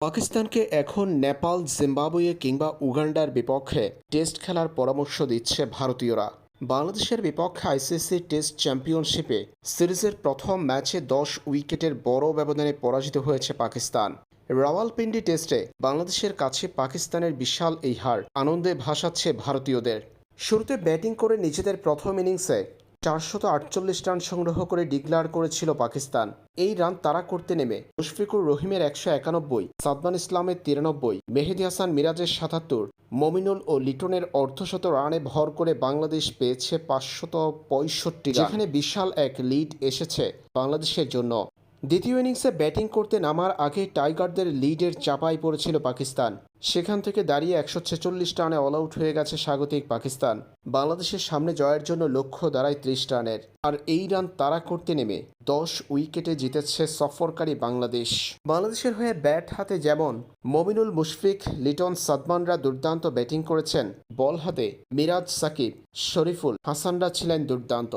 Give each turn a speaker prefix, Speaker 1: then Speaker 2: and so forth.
Speaker 1: পাকিস্তানকে এখন নেপাল, জিম্বাবুয়ে কিংবা উগান্ডার বিপক্ষে টেস্ট খেলার পরামর্শ দিচ্ছে ভারতীয়রা। বাংলাদেশের বিপক্ষে আইসিসি টেস্ট চ্যাম্পিয়নশিপে সিরিজের প্রথম ম্যাচে দশ উইকেটের বড় ব্যবধানে পরাজিত হয়েছে পাকিস্তান। রাওয়ালপিন্ডি টেস্টে বাংলাদেশের কাছে পাকিস্তানের বিশাল এই হার, আনন্দে ভাসাচ্ছে ভারতীয়দের। শুরুতে ব্যাটিং করে নিজেদের প্রথম ইনিংসে চারশত আটচল্লিশ রান সংগ্রহ করে ডিক্লার করেছিল পাকিস্তান। এই রান তারা করতে নেমে মুশফিকুর রহিমের একশো একানব্বই সাদমান ইসলামের তিরানব্বই, মেহেদি হাসান মিরাজের সাতাত্তর, মমিনুল ও লিটনের অর্ধশত রানে ভর করে বাংলাদেশ পেয়েছে পাঁচশত পঁয়ষট্টি যেখানে বিশাল এক লিড এসেছে বাংলাদেশের জন্য। দ্বিতীয় ইনিংসে ব্যাটিং করতে নামার আগে টাইগারদের লিডের চাপায় পড়েছিল পাকিস্তান। সেখান থেকে দাঁড়িয়ে একশো ছেচল্লিশ রানে অল আউট হয়ে গেছে স্বাগতিক পাকিস্তান। বাংলাদেশের সামনে জয়ের জন্য লক্ষ্য দাঁড়ায় ত্রিশ রানের। আর এই রান তারা করতে নেমে দশ উইকেটে জিতেছে সফরকারী বাংলাদেশ। বাংলাদেশের হয়ে ব্যাট হাতে যেমন মমিনুল মুশফিক, লিটন সাদমানরা দুর্দান্ত ব্যাটিং করেছেন। বল হাতে মিরাজ সাকিব, শরীফুল হাসানরা ছিলেন দুর্দান্ত।